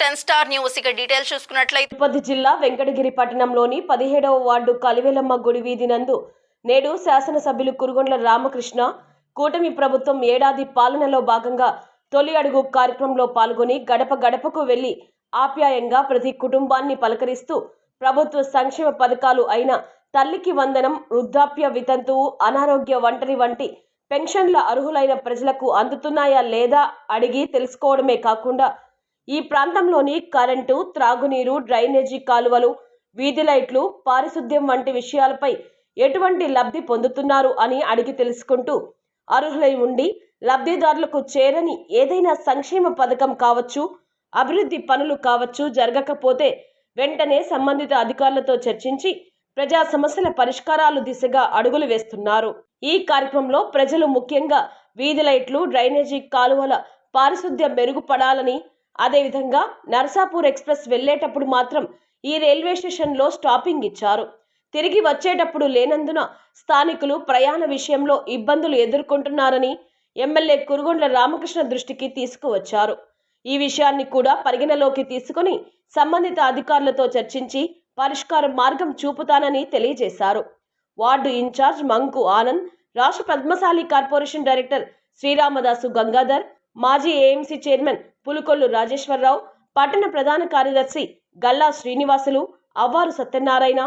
Ten star news. ఇక details చూసుకున్నట్లయితే తిరుపతి జిల్లా వెంకటగిరి పట్టణంలోని పదిహేడవ వార్డు కలివేలమ్మ గుడి వీధి నందు నేడు శాసనసభ్యులు కురుగొండ్ల రామకృష్ణ కూటమి ప్రభుత్వం ఏడాది పాలనలో భాగంగా తొలి అడుగు కార్యక్రమంలో పాల్గొని గడప గడపకు వెళ్ళి ఆప్యాయంగా ప్రతి కుటుంబాన్ని పలకరిస్తూ ప్రభుత్వ సంక్షేమ పథకాలు అయిన తల్లికి వందనం వృద్ధాప్య వితంతువు అనారోగ్య ఒంటరి వంటి పెన్షన్ల అర్హులైన ప్రజలకు అందుతున్నాయా లేదా అడిగి తెలుసుకోవడమే కాకుండా ఈ ప్రాంతంలోని కరెంటు త్రాగునీరు డ్రైనేజీ కాలువలు వీధి లైట్లు పారిశుద్ధ్యం వంటి విషయాలపై ఎటువంటి లబ్ధి పొందుతున్నారు అని అడిగి తెలుసుకుంటూ అర్హులై ఉండి లబ్ధిదారులకు చేరని ఏదైనా సంక్షేమ పథకం కావచ్చు అభివృద్ధి పనులు కావచ్చు జరగకపోతే వెంటనే సంబంధిత అధికారులతో చర్చించి ప్రజా సమస్యల పరిష్కారాలు దిశగా అడుగులు వేస్తున్నారు. ఈ కార్యక్రమంలో ప్రజలు ముఖ్యంగా వీధి లైట్లు డ్రైనేజీ కాలువల పారిశుద్ధ్యం మెరుగుపడాలని అదేవిధంగా నర్సాపూర్ ఎక్స్ప్రెస్ వెళ్ళేటప్పుడు మాత్రం ఈ రైల్వే స్టేషన్లో స్టాపింగ్ ఇచ్చారు. తిరిగి వచ్చేటప్పుడు లేనందున స్థానికులు ప్రయాణ విషయంలో ఇబ్బందులు ఎదుర్కొంటున్నారని ఎమ్మెల్యే కురుగొండ్ల రామకృష్ణ దృష్టికి తీసుకువచ్చారు. ఈ విషయాన్ని కూడా పరిగణలోకి తీసుకుని సంబంధిత అధికారులతో చర్చించి పరిష్కార మార్గం చూపుతానని తెలియజేశారు. వార్డు ఇన్ఛార్జ్ మంకు ఆనంద్ రాష్ట్ర పద్మశాలి కార్పొరేషన్ డైరెక్టర్ శ్రీరామదాసు గంగాధర్ మాజీ ఏఎంసీ చైర్మన్ పులుకొల్లు రాజేశ్వరరావు పట్టణ ప్రధాన కార్యదర్శి గల్లా శ్రీనివాసులు అవ్వారు సత్యనారాయణ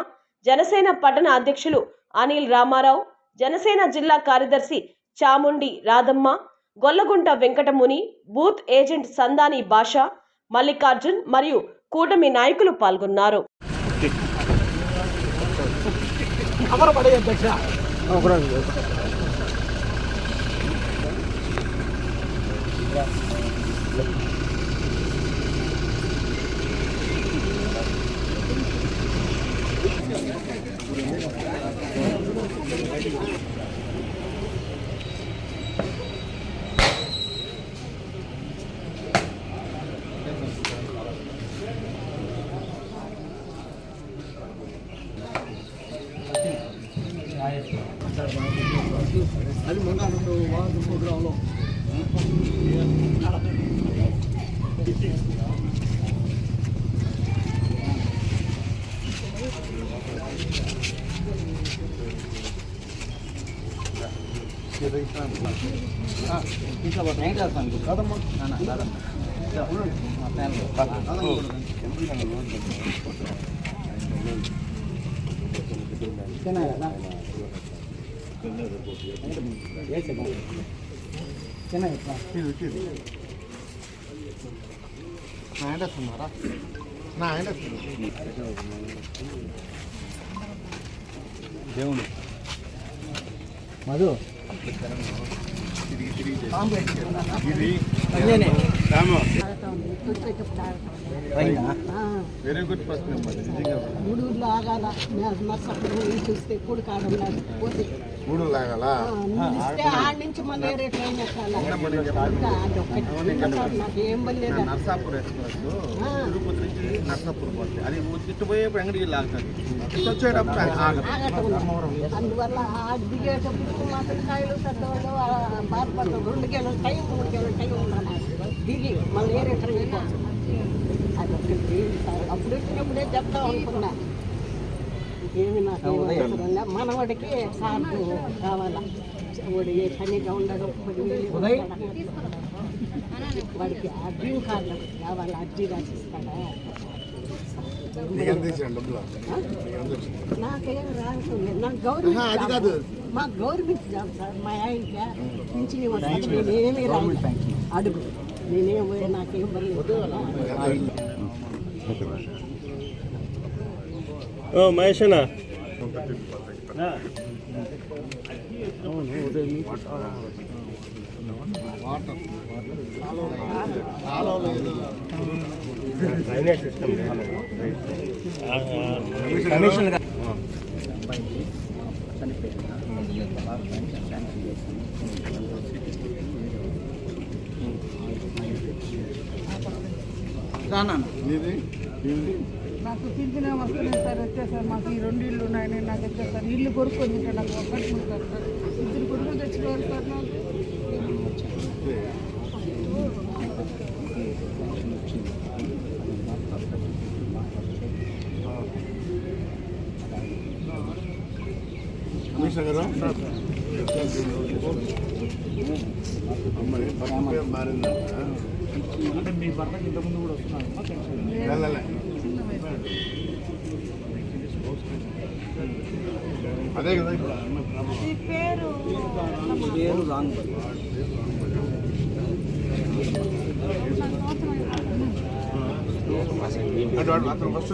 జనసేన పట్టణ అధ్యక్షులు అనిల్ రామారావు జనసేన జిల్లా కార్యదర్శి చాముండి రాధమ్మ గొల్లగుంట వెంకటముని బూత్ ఏజెంట్ సందాని భాష మల్లికార్జున్ మరియు కూటమి నాయకులు పాల్గొన్నారు. అది మొన్న రెండు వారం మూడు గ్రాములు ಚೆನ್ನಾಗಿತ್ತು నా ఆయన దేవుడు Madhu. Very good first number మూడు ఊర్లో ఆగాల. చూస్తే కూడి కాడ పోతే. మూడు లాగాలా నుంచి నర్సాపూర్ ఎక్స్ప్రెస్ తిరుపతి నుంచి నర్సాపూర్ పోతుంది అది తిట్టుపోయేప్పుడు ఎంగడికి లాగుతుంది. ఇటు వచ్చేటప్పుడు అందువల్ల దిగేటప్పుడు మాత్రం కాయలు పెద్దవాళ్ళు ఆ, బాధపడతాం రెండు గేలు టైం మూడు గేలు టైం ఉండాలి. దిగి మళ్ళీ అప్పుడు వచ్చినప్పుడే చెప్తాం అనుకున్నా. ఏమి నాకు. మనవాడికి సార్లు కావాలా వాడు ఏ పనిగా ఉండడు. వాడికి డ్రీమ్ కార్డు కావాలా అర్జీ రాసిస్తాడా నీకు డబ్బులు నీకు కాదు. గవర్నమెంట్ మాకు గవర్నమెంట్ జాబ్ సార్ మా ఆయనకి పింఛని వస్తుంది నేనేమి రాను అడుగు నేనేం పోయి నాకేం పర్లేదు మహేష్ అన్న కమిషన్ నీది నాకు పింఛనే వస్తున్నాయి సార్ వచ్చేసారు మాకు ఈ రెండు ఇళ్ళు ఉన్నాయి నేను నాకు సార్. ఇల్లు కొనుక్కొని ఉంటే నాకు ఒక్కటి సార్. ఇద్దరు కొడుకులు తెచ్చుకోవాలి సార్ నాకు. అంటే మీ భర్తకి ఇంతకుముందు కూడా వస్తున్నారు అదే కదా పేరు రాంగ్ అతను ఫస్ట్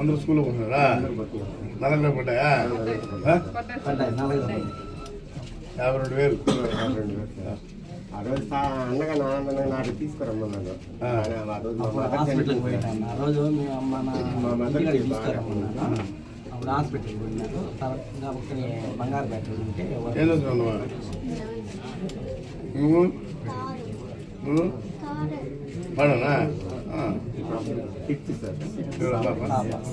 అందరూ స్కూల్లో పోతున్నారా నలభై పడ్డాయా ఆ? యాభై రెండు వేలు ఆ రోజు సా- అన్నగా నాన్న నాకు తీసుకురమ్మన్నాను ఆ. కానీ ఆ రోజు మా మదర్ హాస్పిటల్కి చనిపోయింది. పోయాను ఆ రోజు మీ అమ్మ నా మా మదర్కి ఇంటికాడికి బాగా తీసుకురమ్మన్నాను అప్పుడు హాస్పిటల్కి పోయినారు తర్వాత ఒక్కరి బంగారు బ్యాటరీ ఉంటే ఎవరు- ఏం చదువుతున్నావా నువ్వు నువ్వు పడనా ఫిఫ్త్ సార్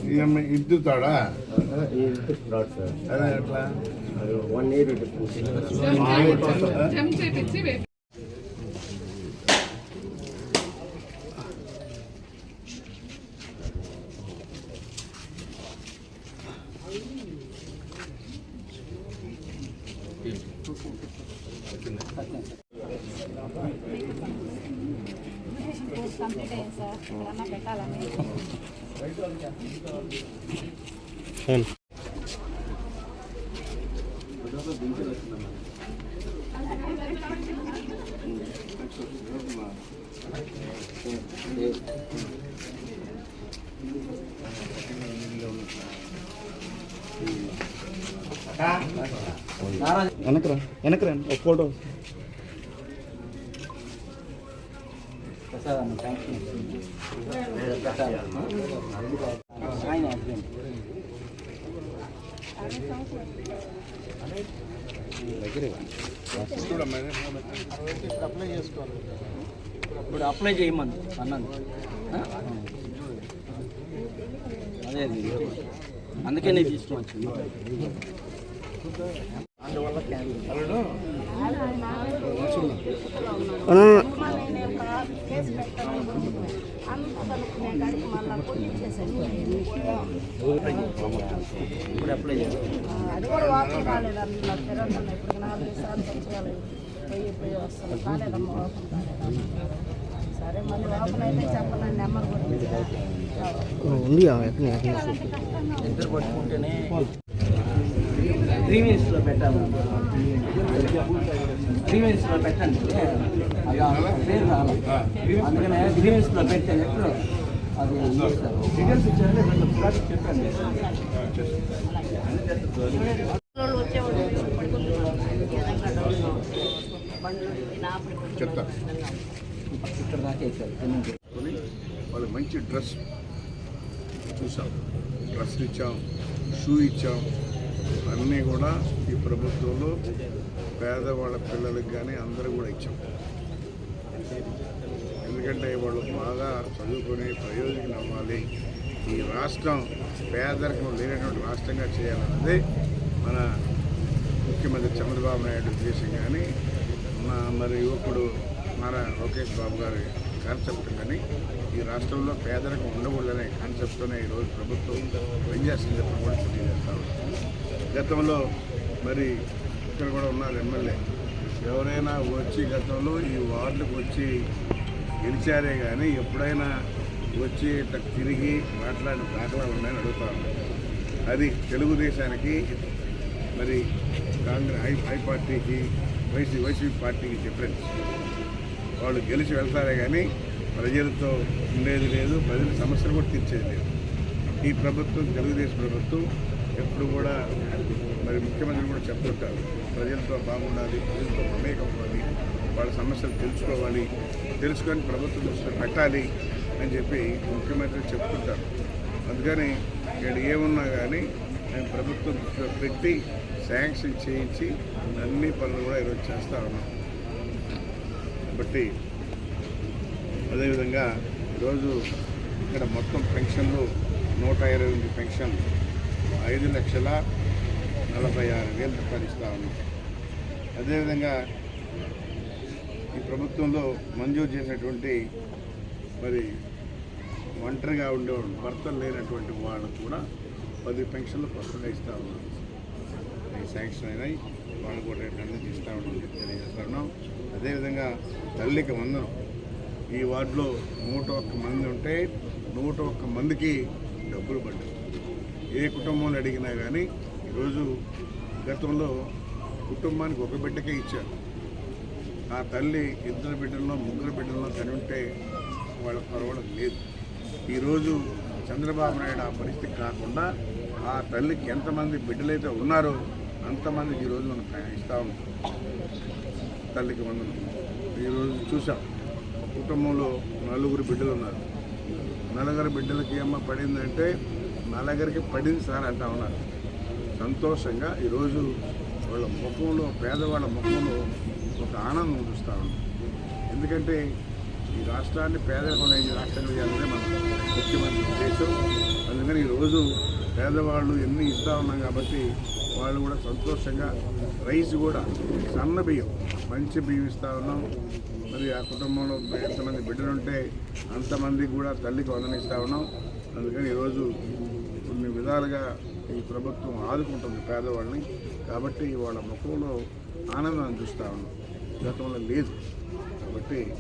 ఈ అమ్మాయి ఇద్దరు తాడా ఈ రాడ్ సార్ అదే ఎట్లా అది వన్ ఇయర్ డిఫరెన్స్ కంప్లీట్ అయ్యింది సార్ ఎక్కడన్నా పెట్టాలని నారాజు వెనకరా వెనకరా ఒక ఫోటో ప్రసాద్ అన్న థ్యాంక్ యూ ఇప్పుడు అప్లై చేయమని అన్నాను అదే అందుకే నేను తీసుకువచ్చింది అందువల్ల క్యాన్సిల్ కేసు పెట్టాలని అంత కనుక్కునే కాడికి మళ్ళీ చేస్తాను అది కూడా వాపస్ కాలేదు అంటున్నారు తిరగకుండా ఇప్పుడు నాలుగు సార్లు తెచ్చుకోవాలి పోయి పోయి వస్తాను. కాలేదమ్మా వాపస్ కాలేదు సరే మళ్ళీ వాపస్ అయితే చెప్పనండి నెంబర్ కూడా ఉంది ఇద్దరు పట్టుకుంటేనే గ్రీవెన్స్లో పెట్టండి. ఆ పేరు రావాలి. అందుకనే గ్రీవెన్స్లో పెట్టే అది డీటెయిల్స్ ఇచ్చారు రెండు ప్రాజెక్ట్ చెప్పండి. వాళ్ళు ఇక్కడ దాకా ఇచ్చారు మంచి డ్రెస్ చూసాం. డ్రెస్ ఇచ్చాం షూ ఇచ్చాం. అన్నీ కూడా ఈ ప్రభుత్వంలో పేదవాళ్ళ పిల్లలకి కానీ అందరూ కూడా ఇచ్చాం. ఎందుకంటే వాళ్ళు బాగా చదువుకొని ప్రయోజనం అవ్వాలి. ఈ రాష్ట్రం పేదరికం లేనటువంటి రాష్ట్రంగా చేయాలన్నది మన ముఖ్యమంత్రి చంద్రబాబు నాయుడు ఉద్దేశం కానీ మా మరి యువకుడు నారా లోకేష్ బాబు గారి కాన్సెప్ట్ కానీ ఈ రాష్ట్రంలో పేదరికం ఉండకూడదనే కాన్సెప్ట్తోనే ఈరోజు ప్రభుత్వం పనిచేస్తుంది చెప్పడం కూడా తెలియజేస్తా గతంలో మరి ఇక్కడ కూడా ఉన్నారు ఎమ్మెల్యే. ఎవరైనా వచ్చి గతంలో ఈ వార్డులకు వచ్చి గెలిచారే కానీ ఎప్పుడైనా వచ్చి ఇట్లా తిరిగి మాట్లాడిన దాఖలా ఉన్నాయని అడుగుతాను అది తెలుగుదేశానికి మరి కాంగ్రెస్ హై హై పార్టీకి వైసీ వైసీపీ పార్టీకి డిఫరెన్స్ వాళ్ళు గెలిచి వెళ్తారే కానీ ప్రజలతో ఉండేది లేదు ప్రజల సమస్యలు కూడా తీర్చేది లేదు. ఈ ప్రభుత్వం తెలుగుదేశం ప్రభుత్వం ఎప్పుడు కూడా మరి ముఖ్యమంత్రి కూడా చెప్తుంటారు. ప్రజలతో బాగుండాలి ప్రజలతో మమేకం అవ్వాలి వాళ్ళ సమస్యలు తెలుసుకోవాలి తెలుసుకొని ప్రభుత్వం దృష్టిలో పెట్టాలి అని చెప్పి ముఖ్యమంత్రి చెప్తుంటారు అందుకని ఇక్కడ ఏమున్నా కానీ నేను ప్రభుత్వం దృష్టిలో పెట్టి శాంక్షన్ చేయించి అన్ని పనులు కూడా ఈరోజు చేస్తా ఉన్నాం. కాబట్టి అదేవిధంగా ఈరోజు ఇక్కడ మొత్తం పెన్షన్లు నూట ఇరవై ఎనిమిది పెన్షన్లు. ఐదు లక్షల నలభై ఆరు వేలు రూపాయలు ఇస్తా ఉన్నాం. అదేవిధంగా ఈ ప్రభుత్వంలో మంజూరు చేసినటువంటి మరి ఒంటరిగా ఉండేవాడు భర్తలు లేనటువంటి వాళ్ళకు కూడా పది పెన్షన్లు కొత్తగా ఇస్తా ఉన్నాం. అవి శాంక్షన్ అయినాయి. వాళ్ళు కూడా రేపు ఉన్నాం తెలియజేస్తా ఉన్నాం. తెలియజేస్తున్నాం అదేవిధంగా తల్లికి వందనం. ఈ వార్డులో నూట ఒక్క మంది ఉంటే నూట ఒక్క మందికి డబ్బులు పడ్డాయి. ఏ కుటుంబంలో అడిగినా కానీ ఈరోజు గతంలో కుటుంబానికి ఒక బిడ్డకే ఇచ్చారు. ఆ తల్లి ఇద్దరు బిడ్డల్లో ముగ్గురు బిడ్డల్లో కని ఉంటే వాళ్ళ పర్వాడం లేదు. ఈరోజు చంద్రబాబు నాయుడు ఆ పరిస్థితి కాకుండా ఆ తల్లికి ఎంతమంది బిడ్డలైతే ఉన్నారో అంతమందికి ఈరోజు మనం ప్రయాణిస్తూ ఉన్నాం. తల్లికి వందనం. ఈరోజు చూసాం కుటుంబంలో నలుగురు బిడ్డలు ఉన్నారు. నలుగురు బిడ్డలకి ఏమో పడిందంటే నలుగురికి పడింది సార్ అంటా ఉన్నారు. సంతోషంగా ఈరోజు వాళ్ళ ముఖంలో పేదవాళ్ళ ముఖంలో ఒక ఆనందం చూస్తూ ఉన్నాం. ఎందుకంటే ఈ రాష్ట్రాన్ని పేదరికం లేని రాష్ట్రంగా చేయాలనే మన ముఖ్యమంత్రి ఉద్దేశం. అందుకని ఈరోజు పేదవాళ్ళు ఎన్ని ఇస్తూ ఉన్నాం కాబట్టి వాళ్ళు కూడా సంతోషంగా రైస్ కూడా సన్న బియ్యం మంచి బియ్యం ఇస్తూ ఉన్నాం. మరి ఆ కుటుంబంలో ఎంతమంది బిడ్డలు ఉంటే అంతమందికి కూడా తల్లికి వందనిస్తూ ఉన్నాం. అందుకని ఈరోజు కొన్ని విధాలుగా ఈ ప్రభుత్వం ఆదుకుంటుంది పేదవాళ్ళని. కాబట్టి వాళ్ళ ముఖంలో ఆనందాన్ని చూస్తూ ఉన్నాం. గతంలో లేదు. కాబట్టి